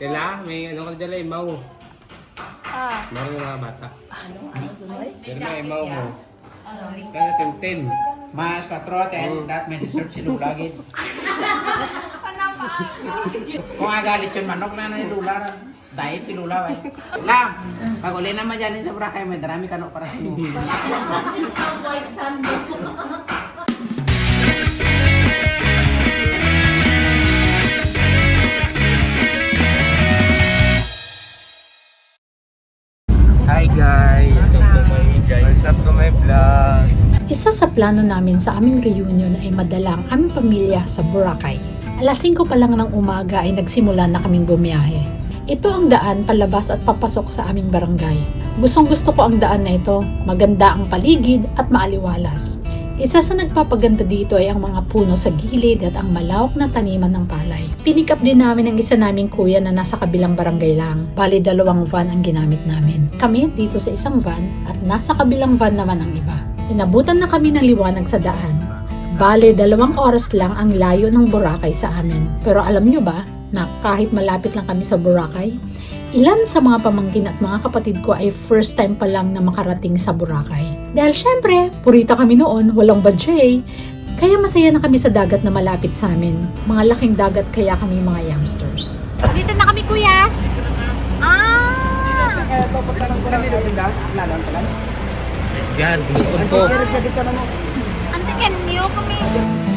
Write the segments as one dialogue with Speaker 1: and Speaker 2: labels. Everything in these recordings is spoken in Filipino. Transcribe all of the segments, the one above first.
Speaker 1: Tila, may ano ka dala, imaw.
Speaker 2: Ah.
Speaker 1: Meron yung mga bata.
Speaker 3: Ano? Ano? Sunoy?
Speaker 1: Pero may imaw mo.
Speaker 3: Ano?
Speaker 1: Kaya tintin.
Speaker 4: Mas 4 at that may dessert si Lula gid. Kung agalit yung manok na na ni Lula, diet si Lula bay. Lang, pag uli naman dyan sa Boracay, may darami kanok para sa iyo.
Speaker 3: White sando.
Speaker 1: Hi guys! What's up to my vlog?
Speaker 2: Isa sa plano namin sa aming reunion ay madala ang aming pamilya sa Boracay. Alas 5 pa lang ng umaga ay nagsimula na kaming bumiyahe. Ito ang daan palabas at papasok sa aming barangay. Gustong gusto ko ang daan na ito. Maganda ang paligid at maaliwalas. Isa sa nagpapaganda dito ay ang mga puno sa gilid at ang malawak na taniman ng palay. Pinik up din namin ang isa naming kuya na nasa kabilang barangay lang. Bali dalawang van ang ginamit namin. Kami dito sa isang van at nasa kabilang van naman ang iba. Inabutan na kami ng liwanag sa daan. Bale, dalawang oras lang ang layo ng Boracay sa amin. Pero alam nyo ba na kahit malapit lang kami sa Boracay, ilan sa mga pamangkin at mga kapatid ko ay first time pa lang na makarating sa Boracay. Dahil syempre, purita kami noon, walang budget kaya masaya na kami sa dagat na malapit sa amin. Mga laking dagat kaya kami mga youngsters. Dito na kami kuya! Ah!
Speaker 1: Yan, binukod ko.
Speaker 2: Ante, can you kami?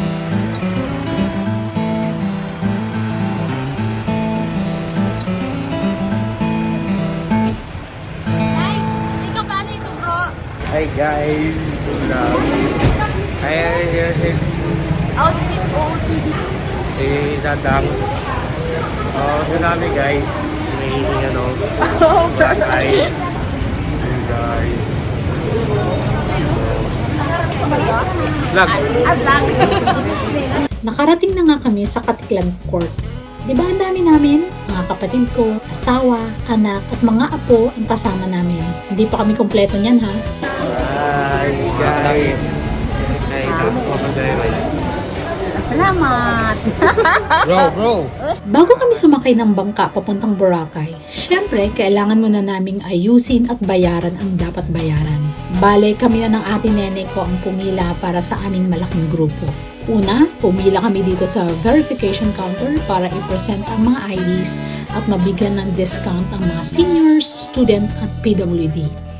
Speaker 1: Hi guys! Vlog. Hi, here is
Speaker 2: Outfit OOTD.
Speaker 1: si Dadang. Oh, so namin guys. May ano. Hi. Hey guys. Vlog.
Speaker 2: Nakarating na nga kami sa Katiklan Court. Di ba ang dami namin? Mga kapatid ko, asawa, anak, at mga apo ang kasama namin. Hindi pa kami kompleto niyan ha.
Speaker 1: Hi guys.
Speaker 2: Salamat!
Speaker 1: Bro, bro.
Speaker 2: Bago kami sumakay ng bangka papuntang Boracay, syempre kailangan muna naming ayusin at bayaran ang dapat bayaran. Bale, kami na ng ate nene ko ang pumila para sa aming malaking grupo. Una, pumila kami dito sa verification counter para i-present ang mga IDs at mabigyan ng discount ang mga seniors, student at PWD.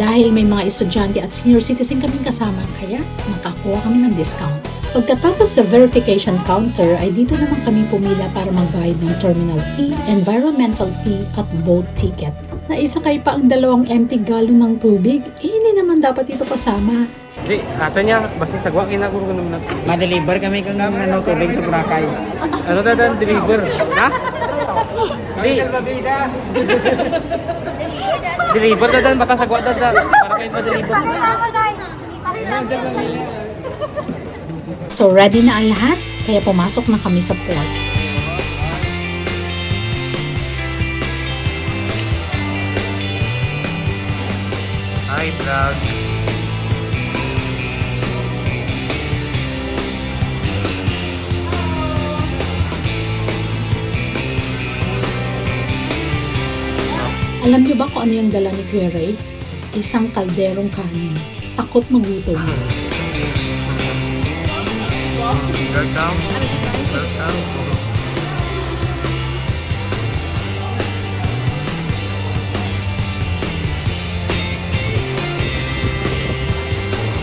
Speaker 2: Dahil may mga estudyante at senior citizen kaming kasama, kaya nakakuha kami ng discount. Pagkatapos sa verification counter ay dito naman kami pumila para magbayad ng terminal fee, environmental fee at boat ticket. Naisakay pa ang dalawang empty galon ng tubig, eh, hindi naman dapat ito kasama.
Speaker 1: Di, ata niya, basta sagwa kinaguro ko naman.
Speaker 4: Ma-deliver kami kang ano, tubig sa Boracay.
Speaker 1: Ano na deliver? Ha? Di. deliver na dan, baka sagwa na dan. Para kayo ma-deliver.
Speaker 2: So ready na ang lahat, kaya pumasok na kami sa port.
Speaker 1: Hi, vlog.
Speaker 2: Alam niyo ba kung ano yung dala ni Kuya Ray? Isang kalderong kanin. Takot magutom.
Speaker 1: Welcome. Welcome.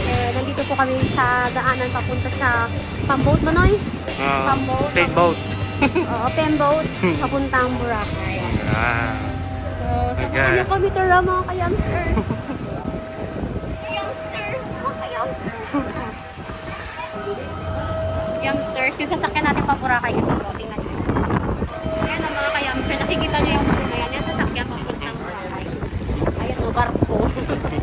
Speaker 5: Eh, nandito po kami sa daanan papunta sa pamboat Manoy.
Speaker 1: Uh,
Speaker 5: Pamboat.
Speaker 1: state boat.
Speaker 5: Oo, pamboat papuntang Boracay.
Speaker 1: Ah.
Speaker 5: So, samahan
Speaker 1: Okay.
Speaker 5: niyo kami tara mga ka-youngsters. youngsters! Mga ka-youngsters! youngsters, yung sasakyan natin pa Boracay ito po. Tingnan niyo. Ayan ang mga ka-youngsters. Nakikita niyo yung mga yan. Yung sasakyan papuntang Boracay. Ayan o, barko.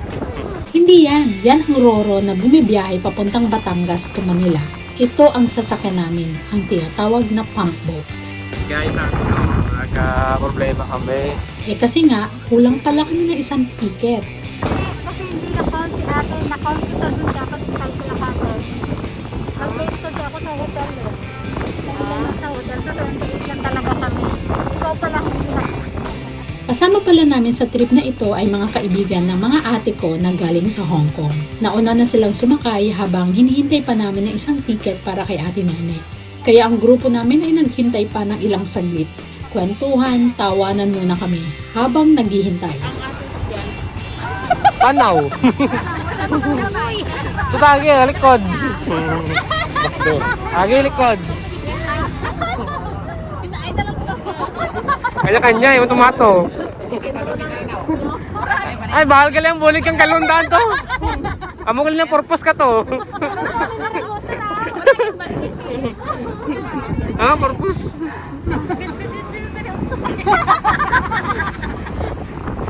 Speaker 2: Hindi yan. Yan ang Roro na bumibiyahe papuntang Batangas to Manila. Ito ang sasakyan namin, ang tinatawag na pump boat.
Speaker 1: Guys, ako nagka-problema kami.
Speaker 2: Eh kasi nga, kulang pala kami ng isang ticket.
Speaker 5: Kasi hindi na-count si ate. Na-count ko sa dun dapat sa count sila kaso. Nag-base kasi ako sa hotel eh. Lang sa hotel. So, 28 lang talaga kami. Ikaw
Speaker 2: Kasama pala namin sa trip na ito ay mga kaibigan ng mga ate ko na galing sa Hong Kong. Nauna na silang sumakay habang hinihintay pa namin ng isang ticket para kay ate Nene. Kaya ang grupo namin ay naghintay pa ng ilang saglit. Kwentuhan, tawanan muna kami habang naghihintay.
Speaker 1: Panaw. Tutagi, likod. Agi, likod. Kanya-kanya, yung tomato. Ay, bahal ka lang, bulig kang kalundan to. Amo ka lang purpose ka to. Ah, purpose.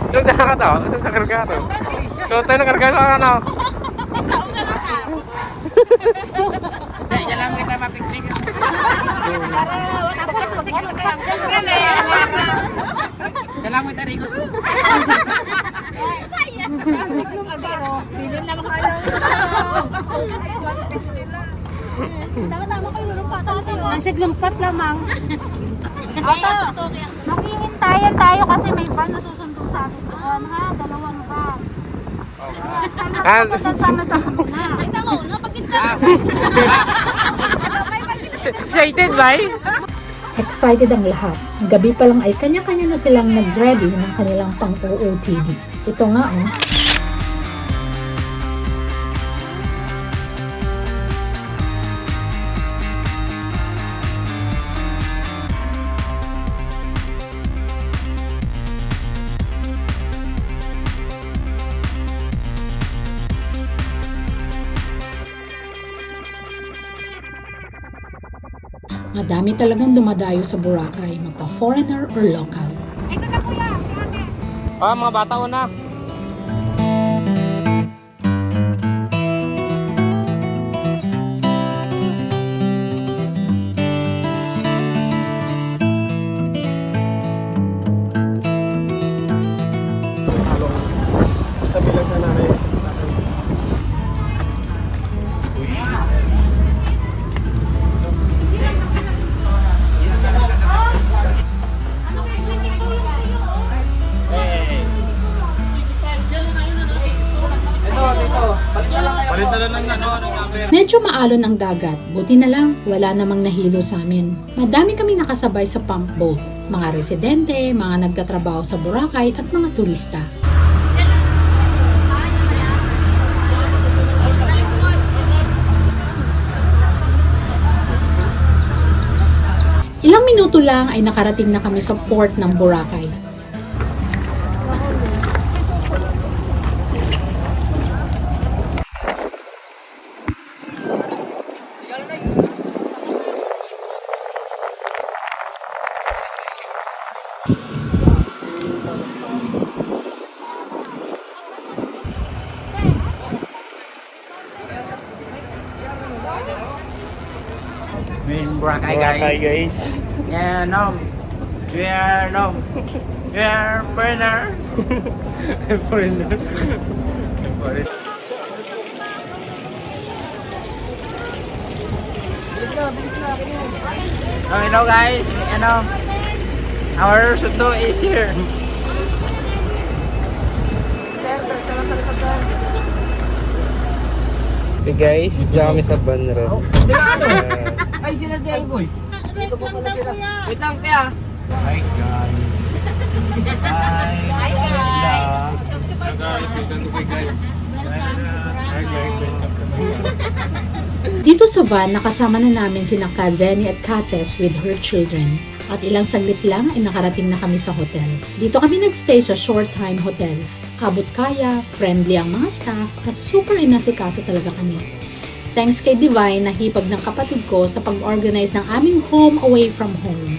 Speaker 1: Ito na ka to, ito sa kargaro. So, tayo na kargaro ka na.
Speaker 4: Eh, dyan lang kita mapiknik. Dyan lang kita rigos.
Speaker 5: Tama-tama kayo lumpat. Ang siglumpat lamang. Ito, makihintayan tayo kasi may van na susundo sa amin doon ha. Dalawang van.
Speaker 1: Ah.
Speaker 5: Sama sa kanila. Ay, tama ko na.
Speaker 1: Excited ba?
Speaker 2: Excited ang lahat. Gabi pa lang ay kanya-kanya na silang nag-ready ng kanilang pang-OOTD. Ito nga oh. Madami talagang dumadayo sa Boracay, mapa-foreigner or local.
Speaker 5: Ito na kuya. Ate.
Speaker 1: Ah, mga bata una.
Speaker 2: Maalon ang dagat, buti na lang wala namang nahilo sa amin. Madami kami nakasabay sa pump boat, mga residente, mga nagtatrabaho sa Boracay at mga turista. Ilang minuto lang ay nakarating na kami sa port ng Boracay.
Speaker 4: We're in Boracay, guys.
Speaker 1: guys.
Speaker 4: Yeah, no. We are, no. We are foreigner. Oh, you know guys, you know, our sundo is here.
Speaker 1: Hey guys, diyan kami sa Banro.
Speaker 4: Ay, sila di boy. Sila. Wait lang, kaya. Hi guys. Hi. Hi guys.
Speaker 2: Dito sa van, nakasama na namin si Ka Zenny at Kates with her children. At ilang saglit lang ay nakarating na kami sa hotel. Dito kami nagstay sa Short Time Hotel. Kabot kaya, friendly ang mga staff, at super inasikaso talaga kami. Thanks kay Divine na hipag ng kapatid ko sa pag-organize ng aming home away from home.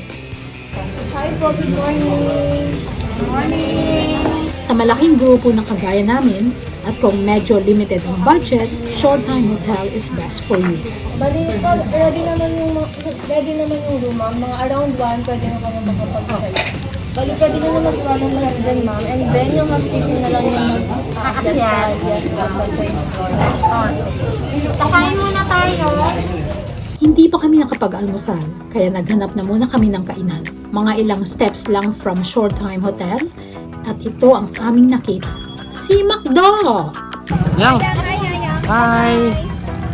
Speaker 3: Hi po, good morning. Good morning.
Speaker 2: Sa malaking grupo ng kagaya namin, at kung medyo limited ang budget, Short Time Hotel is best for you.
Speaker 3: Bali, pag ready naman yung ready naman yung room. Mga around 1, pwede na kami makapag-sala. Bali, pwede na na magawa ng lahat dyan, ma'am. And then, yung housekeeping na lang yung mag-adjust sa yes, sa floor.
Speaker 5: Kakain muna tayo.
Speaker 2: Hindi pa kami nakapag-almusal, kaya naghanap na muna kami ng kainan. Mga ilang steps lang from Short Time Hotel, ito ang aming nakita. Si Macdo!
Speaker 1: Yang! Hi!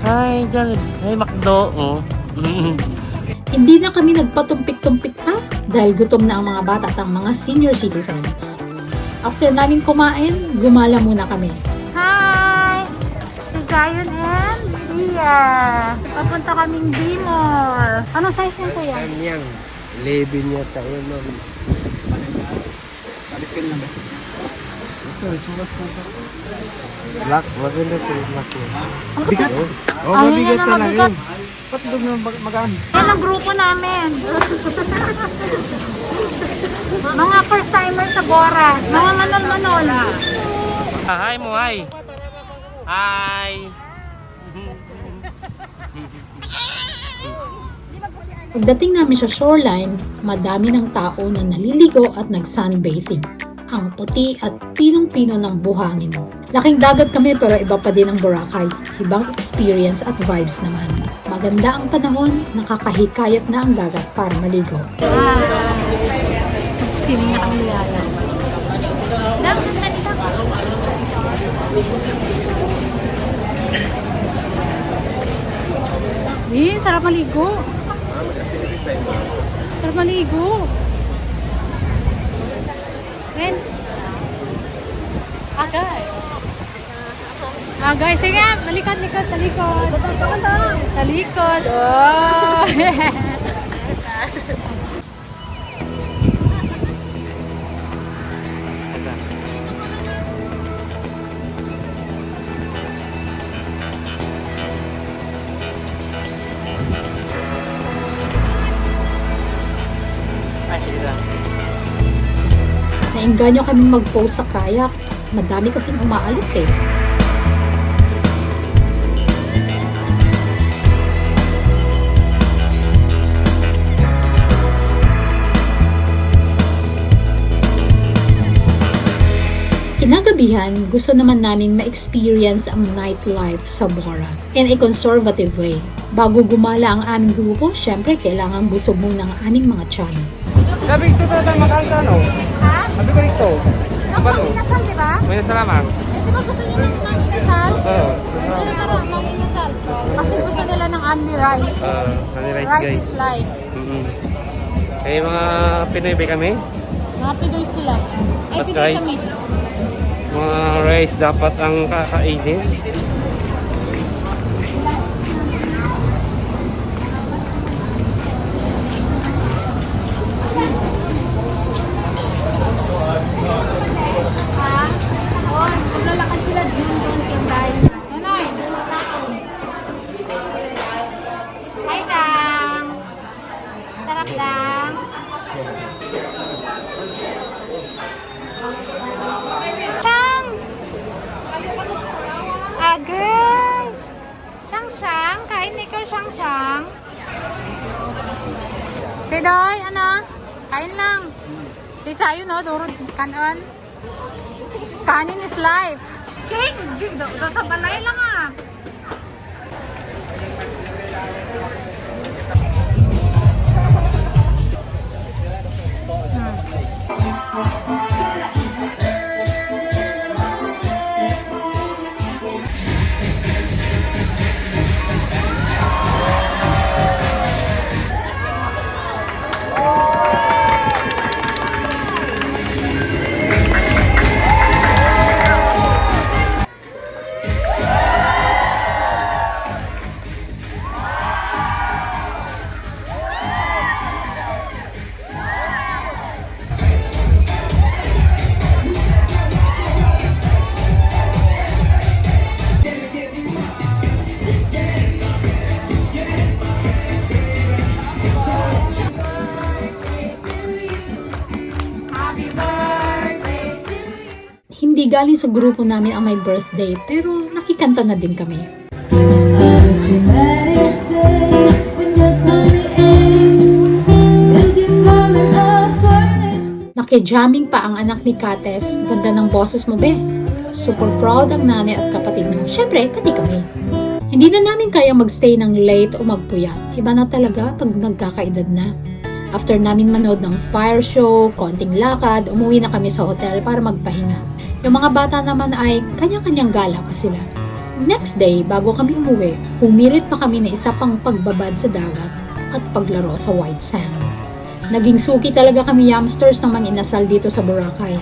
Speaker 1: Hi, dyan. Hi, Macdo. Oh.
Speaker 2: Hindi na kami nagpatumpik-tumpik pa dahil gutom na ang mga bata at ang mga senior citizens. After namin kumain, gumala muna kami.
Speaker 5: Hi! Si Zion and Dia. Papunta kaming Dimor. Anong size yan kuya?
Speaker 1: Yan, yang. Levin yata yun, ma'am. Ito, sulat ko. Black, maganda ito yung black.
Speaker 4: Bigat. Oh,
Speaker 5: Ayun
Speaker 4: mabigat
Speaker 5: na,
Speaker 4: talaga
Speaker 5: mabigat.
Speaker 4: yun. Ba't doon mag- magaan?
Speaker 5: Yan ang grupo namin. mga first timer sa Boras. Mga manol-manol.
Speaker 1: Ah, hi mo, hi. Hi.
Speaker 2: Pagdating namin sa shoreline, madami ng tao na naliligo at nag-sunbathing. Ang puti at pinong-pino ng buhangin. Laking dagat kami pero iba pa din ang Boracay. Ibang experience at vibes naman. Maganda ang panahon, nakakahikayat na ang dagat para maligo.
Speaker 5: Siling na kami lala. Dami na Eh, sarap maligo. Sarap maligo. Ren. Agay. Agay. Sige, malikot, likot, talikod. Talikod. Oh.
Speaker 2: Nainganyo kaming mag-post sa kayak. Madami kasing umaalok eh. Kinagabihan, gusto naman naming ma-experience ang nightlife sa Bora in a conservative way. Bago gumala ang aming grupo, syempre kailangan busog muna ang aming mga tiyan.
Speaker 1: Sabi ko talaga makaan sa ano?
Speaker 5: Ha?
Speaker 1: Sabi ko rito.
Speaker 5: Ako, inasal, di ba?
Speaker 1: May nasalamat.
Speaker 5: Eh, di ba gusto niyo ng manginasal?
Speaker 1: Oo.
Speaker 5: Pero tara, manginasal. Kasi gusto nila ng only rice.
Speaker 1: Uh, honey rice
Speaker 5: Rice
Speaker 1: guys.
Speaker 5: is life.
Speaker 1: Mm-hmm. Eh, mga Pinoy ba kami?
Speaker 5: Mga Pinoy sila. Ay,
Speaker 1: At
Speaker 5: Pinoy
Speaker 1: guys,
Speaker 5: kami.
Speaker 1: mga rice dapat ang kakainin.
Speaker 5: Kanon. Kanin is life. King! Sa balay lang ah.
Speaker 2: Hindi galing sa grupo namin ang my birthday, pero nakikanta na din kami. Nakijamming pa ang anak ni Kates. Ganda ng boses mo, be. Super proud ang nanay at kapatid mo. Siyempre, pati kami. Hindi na namin kaya magstay ng late o magpuyat. Iba na talaga pag nagkakaedad na. After namin manood ng fire show, konting lakad, umuwi na kami sa hotel para magpahinga. Yung mga bata naman ay kanya-kanyang gala pa sila. Next day, bago kami umuwi, pumirit pa kami na isa pang pagbabad sa dagat at paglaro sa white sand. Naging suki talaga kami youngsters ng mga inasal dito sa Boracay.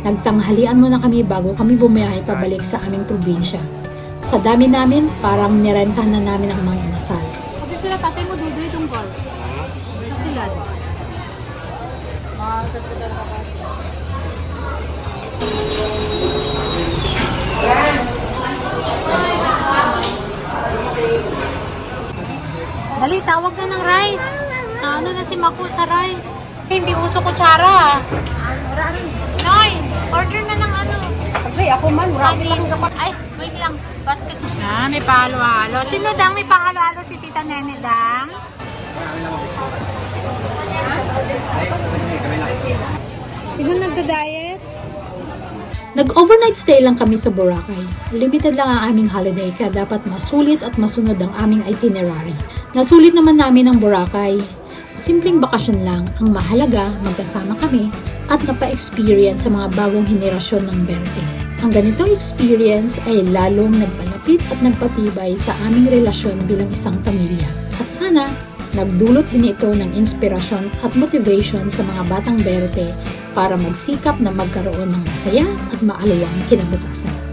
Speaker 2: Nagtanghalian muna kami bago kami bumiyahe pabalik sa aming probinsya. Sa dami namin, parang nirentahan na namin ang mga inasal.
Speaker 5: Kasi sila tatay mo dudoy tungkol. Sa sila. Dali, tawag na ng rice. Ah, ano na si Maku sa rice? Hindi uso kutsara. Noy, order na ng ano.
Speaker 3: Ay, ako man,
Speaker 5: Panis. Ay, wait lang. Basket. Ah, may palo-halo. Sino dang may palo-halo si Tita Nene dang? Sino nagda-diet?
Speaker 2: Nag-overnight stay lang kami sa Boracay. Limited lang ang aming holiday kaya dapat masulit at masunod ang aming itinerary. Nasulit naman namin ang Boracay. Simpleng bakasyon lang. Ang mahalaga, magkasama kami at napa-experience sa mga bagong henerasyon ng Berte. Ang ganitong experience ay lalong nagpalapit at nagpatibay sa aming relasyon bilang isang pamilya. At sana, nagdulot din ito ng inspirasyon at motivation sa mga batang Berte para magsikap na magkaroon ng masaya at maalawang kinabukasan.